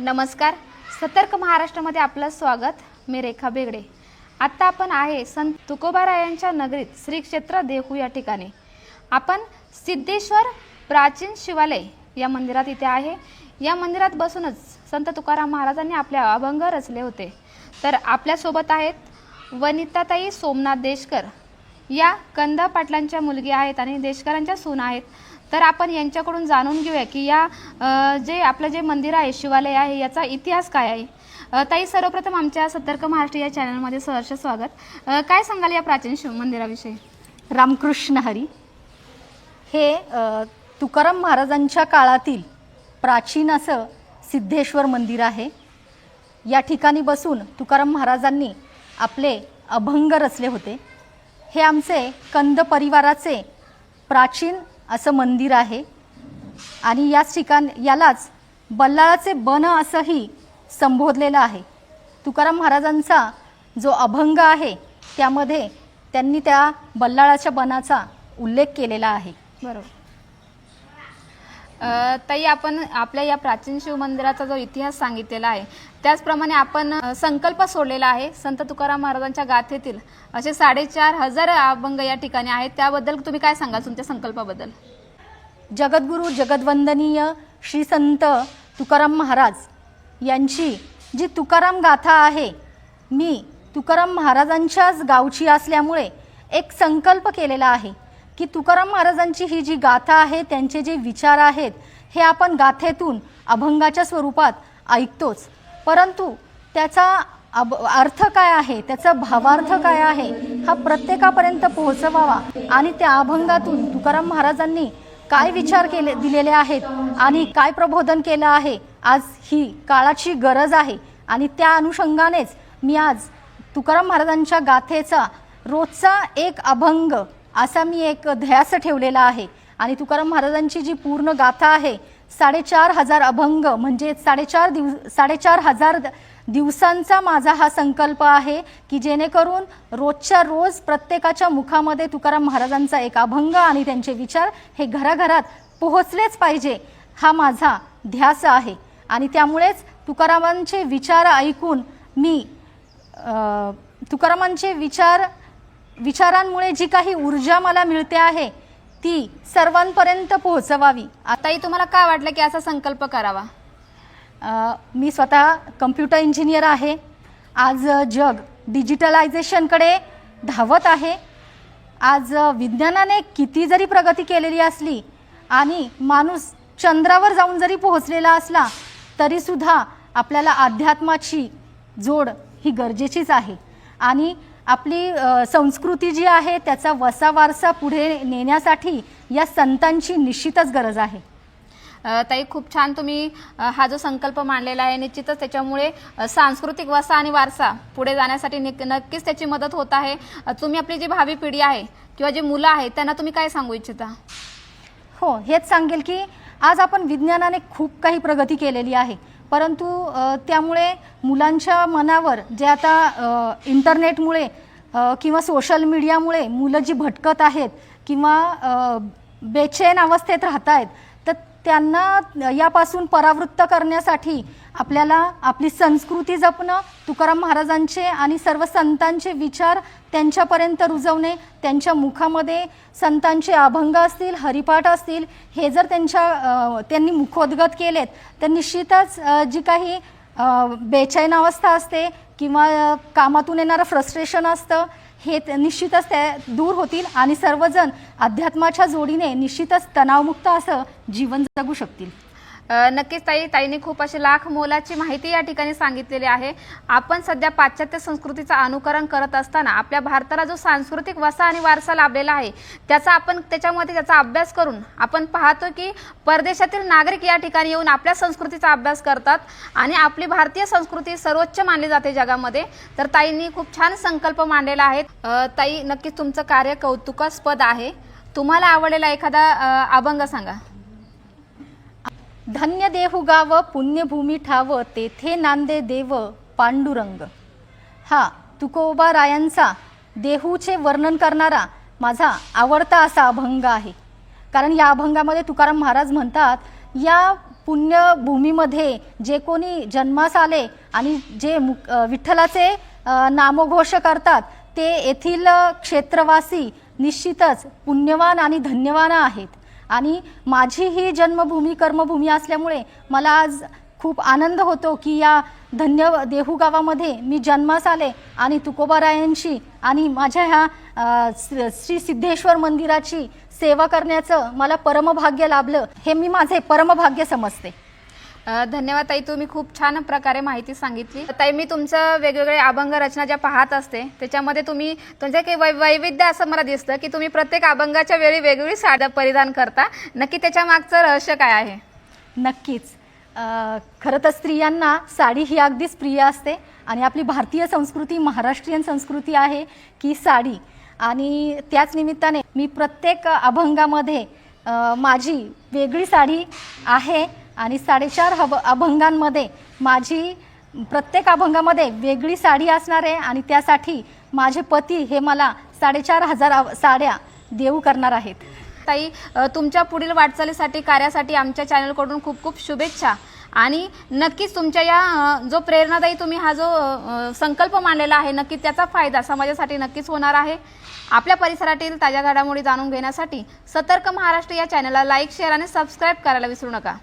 नमस्कार. सतर्क महाराष्ट्रामध्ये आपलं स्वागत. मी रेखा बेगडे. आत्ता आपण आहे संत तुकोबारायांच्या नगरीत श्री क्षेत्र देहू या ठिकाणी. आपण सिद्धेश्वर प्राचीन शिवालय या मंदिरात इथे आहे. या मंदिरात बसूनच संत तुकाराम महाराजांनी आपले अभंग रचले होते. तर आपल्यासोबत आहेत वनिताताई सोमनाथ देशकर. या कंदा पाटलांच्या मुलगी आहेत आणि देशकरांच्या सून आहेत. तर आपण यांच्याकडून जाणून घेऊया की या जे आपलं जे मंदिर आहे शिवालय आहे याचा इतिहास काय आहे? ताई सर्वप्रथम आमच्या सतर्क महाराष्ट्र या चॅनलमध्ये सहर्ष स्वागत. काय सांगाल या प्राचीन शिव मंदिराविषयी? रामकृष्ण हरी. हे तुकाराम महाराजांच्या काळातील प्राचीन असं सिद्धेश्वर मंदिर आहे. या ठिकाणी बसून तुकाराम महाराजांनी आपले अभंग रचले होते. हे आमचे कंद परिवाराचे प्राचीन असं मंदिर आहे. आणि याच ठिकाण यालाच बल्लाळाचे बन असंही संबोधलेलं आहे. तुकाराम महाराजांचा जो अभंग आहे त्यामध्ये त्यांनी त्या बल्लाळाच्या बनाचा उल्लेख केलेला आहे. बरोबर. ताई आपण आपल्या या प्राचीन शिव मंदिराचा जो इतिहास सांगितलेला आहे त्याचप्रमाणे आपण संकल्प सोडलेला आहे संत तुकाराम महाराजांच्या गाथेतील असे साडेचार हजार अभंग या ठिकाणी आहेत. त्याबद्दल तुम्ही काय सांगाल तुमच्या संकल्पाबद्दल? जगद्गुरू जगद्वंदनीय श्री संत तुकाराम महाराज यांची जी तुकाराम गाथा आहे मी तुकाराम महाराजांच्याच गावची असल्यामुळे एक संकल्प केलेला आहे. की तुकाराम महाराजांची ही जी गाथा आहे त्यांचे जे विचार आहेत हे आपण गाथेतून अभंगाच्या स्वरूपात ऐकतोच. परंतु त्याचा अब अर्थ काय आहे त्याचा भावार्थ काय आहे हा प्रत्येकापर्यंत पोहोचवावा आणि त्या अभंगातून तुकाराम महाराजांनी काय विचार केले दिलेले आहेत आणि काय प्रबोधन केलं आहे आज ही काळाची गरज आहे. आणि त्या अनुषंगानेच मी आज तुकाराम महाराजांच्या गाथेचा रोजचा एक अभंग असा मी एक ध्यास ठेवलेला आहे. आणि तुकाराम महाराजांची जी पूर्ण गाथा आहे साडेचार हजार अभंग म्हणजे साडेचार दिव साडेचार हजार दिवसांचा माझा हा संकल्प आहे की जेणेकरून रोजच्या रोज प्रत्येकाच्या मुखामध्ये तुकाराम महाराजांचा एक अभंग आणि त्यांचे विचार हे घराघरात पोहोचलेच पाहिजे हा माझा ध्यास आहे. आणि त्यामुळेच तुकारामांचे विचार ऐकून मी तुकारामांचे विचार विचारांमुळे जी काही ऊर्जा मला मिळते आहे ती सर्वांपर्यंत पोहोचवावी. आताही तुम्हाला काय वाटलं की असा संकल्प करावा? मी स्वतः कम्प्युटर इंजिनियर आहे. आज जग डिजिटलायझेशनकडे धावत आहे. आज विज्ञानाने किती जरी प्रगती केलेली असली आणि माणूस चंद्रावर जाऊन जरी पोहोचलेला असला तरीसुद्धा आपल्याला अध्यात्माची जोड ही गरजेचीच आहे. आणि आपली संस्कृती जी आहे त्याचा वसा वारसा पुढे नेण्यासाठी या संतांची निश्चितच गरज आहे. ताई खूप छान तुम्ही हा जो संकल्प मांडलेला आहे निश्चितच त्याच्यामुळे सांस्कृतिक वसा आणि वारसा पुढे जाण्यासाठी निक- नक्कीच त्याची मदत होत आहे. तुम्ही आपली जी भावी पिढी आहे किंवा जी मुलं आहेत त्यांना तुम्ही काय सांगू इच्छिता? हो हेच सांगेल की आज आपण विज्ञानाने खूप काही प्रगती केलेली आहे. परंतु त्यामुळे मुलांच्या मनावर जे आता इंटरनेटमुळे किंवा सोशल मीडियामुळे मुलं जी भटकत आहेत किंवा बेचैन अवस्थेत राहत आहेत त्यांना यापासून परावृत्त करण्यासाठी आपल्याला आपली संस्कृती जपणं तुकाराम महाराजांचे आणि सर्व संतांचे विचार त्यांच्यापर्यंत रुजवणे त्यांच्या मुखामध्ये संतांचे अभंग असतील हरिपाठ असतील हे जर त्यांच्या त्यांनी मुखोद्गत केलेत तर निश्चितच जी काही बेचैन अवस्था असते किंवा कामातून येणारं फ्रस्ट्रेशन असतं हे निश्चितच ते दूर होतील आणि सर्वजण अध्यात्माच्या जोडीने निश्चितच तणावमुक्त असं जीवन जगू शकतील. नक्कीच ताई ताईने खूप अशी लाख मोलाची माहिती या ठिकाणी सांगितलेली आहे. आपण सध्या पाश्चात्य संस्कृतीचं अनुकरण करत असताना आपल्या भारताला जो सांस्कृतिक वसा आणि वारसा लाभलेला आहे त्याचा आपण त्याच्यामध्ये त्याचा अभ्यास करून आपण पाहतो की परदेशातील नागरिक या ठिकाणी येऊन आपल्या संस्कृतीचा अभ्यास करतात आणि आपली भारतीय संस्कृती सर्वोच्च मानली जाते जगामध्ये. तर ताईंनी खूप छान संकल्प मांडलेला आहे. ताई नक्कीच तुमचं कार्य कौतुकास्पद आहे. तुम्हाला आवडलेला एखादा अभंग सांगा. धन्य देहू गाव पुण्यभूमी ठाव तेथे नांदे देव पांडुरंग. हा तुकोबा रायांचा देहूचे वर्णन करणारा माझा आवडता असा अभंग आहे. कारण या अभंगामध्ये तुकाराम महाराज म्हणतात या पुण्यभूमीमध्ये जे कोणी जन्मास आले आणि जे मुक विठ्ठलाचे नामघोष करतात ते येथील क्षेत्रवासी निश्चितच पुण्यवान आणि धन्यवान आहेत. आणि माझी ही जन्मभूमी कर्मभूमी असल्यामुळे मला आज खूप आनंद होतो की या धन्य देहू गावामध्ये मी जन्मास आले आणि तुकोबारायांची आणि माझ्या ह्या श्री सिद्धेश्वर मंदिराची सेवा करण्याचं मला परमभाग्य लाभलं. हे मी माझे परमभाग्य समजते. धन्यवाद ताई तुम्ही खूप छान प्रकारे माहिती सांगितली. ताई मी तुमचं वेगवेगळे अभंग रचना ज्या पाहत असते त्याच्यामध्ये तुम्ही तुमच्या काही वै वैविध्य असं मला दिसतं की तुम्ही प्रत्येक अभंगाच्या वेळी वेगवेगळी साडी परिधान करता. नक्की त्याच्या मागचं रहस्य काय आहे? नक्कीच. खरं तर स्त्रियांना साडी ही अगदीच प्रिय असते आणि आपली भारतीय संस्कृती महाराष्ट्रीयन संस्कृती आहे की साडी. आणि त्याच निमित्ताने मी प्रत्येक अभंगामध्ये माझी वेगळी साडी आहे. आणि साडेचार हब अभंगांमध्ये माझी प्रत्येक अभंगामध्ये वेगळी साडी असणार आहे आणि त्यासाठी माझे पती हे मला साडेचार हजार साड्या देऊ करणार आहेत. ताई तुमच्या पुढील वाटचालीसाठी कार्यासाठी आमच्या चॅनलकडून खूप खूप शुभेच्छा. आणि नक्कीच तुमच्या या जो प्रेरणादायी तुम्ही हा जो संकल्प मांडलेला आहे नक्की त्याचा फायदा समाजासाठी नक्कीच होणार आहे. आपल्या परिसरातील ताज्या घडामोडी जाणून घेण्यासाठी सतर्क महाराष्ट्र या चॅनलला लाईक शेअर आणि सबस्क्राईब करायला विसरू नका.